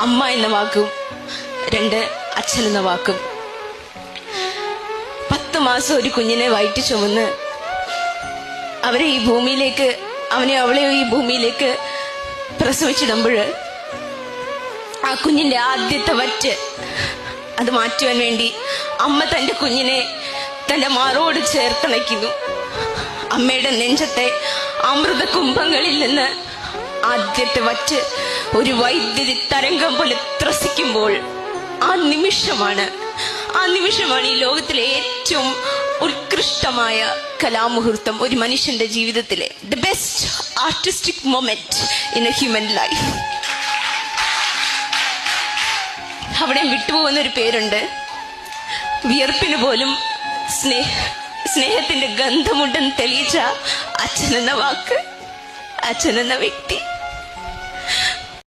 അമ്മ എന്ന വാക്കും രണ്ട് അച്ഛൻ എന്ന വാക്കും. പത്ത് മാസം ഒരു കുഞ്ഞിനെ വയറ്റി ചുമന്ന് അവരെ ഈ ഭൂമിയിലേക്ക് അവനെ അവളെ ഈ ഭൂമിയിലേക്ക് പ്രസവിച്ചിടുമ്പോൾ ആ കുഞ്ഞിന്റെ ആദ്യത്തെ വറ്റ് അത് മാറ്റുവാൻ വേണ്ടി അമ്മ തന്റെ കുഞ്ഞിനെ തന്റെ മാറോട് ചേർത്തണയ്ക്കുന്നു. അമ്മയുടെ നെഞ്ചത്തെ അമൃത കുംഭങ്ങളിൽ നിന്ന് ആദ്യത്തെ വറ്റ് ഒരു വൈദ്യുതി തരംഗം പോലെ ത്രസിക്കുമ്പോൾ ആ നിമിഷമാണ് ആ നിമിഷമാണ് ഈ ലോകത്തിലെ ഏറ്റവും ഉത്കൃഷ്ടമായ കലാമുഹൂർത്തം ഒരു മനുഷ്യന്റെ ജീവിതത്തിലെ the best artistic moment in a human life അവിടെ വിട്ടുപോകുന്ന ഒരു പേരുണ്ട്. വിയർപ്പിന് പോലും സ്നേഹ സ്നേഹത്തിന്റെ ഗന്ധമുണ്ടെന്ന് തെളിയിച്ച അച്ഛൻ എന്ന വാക്ക് അച്ഛൻ എന്ന വ്യക്തി.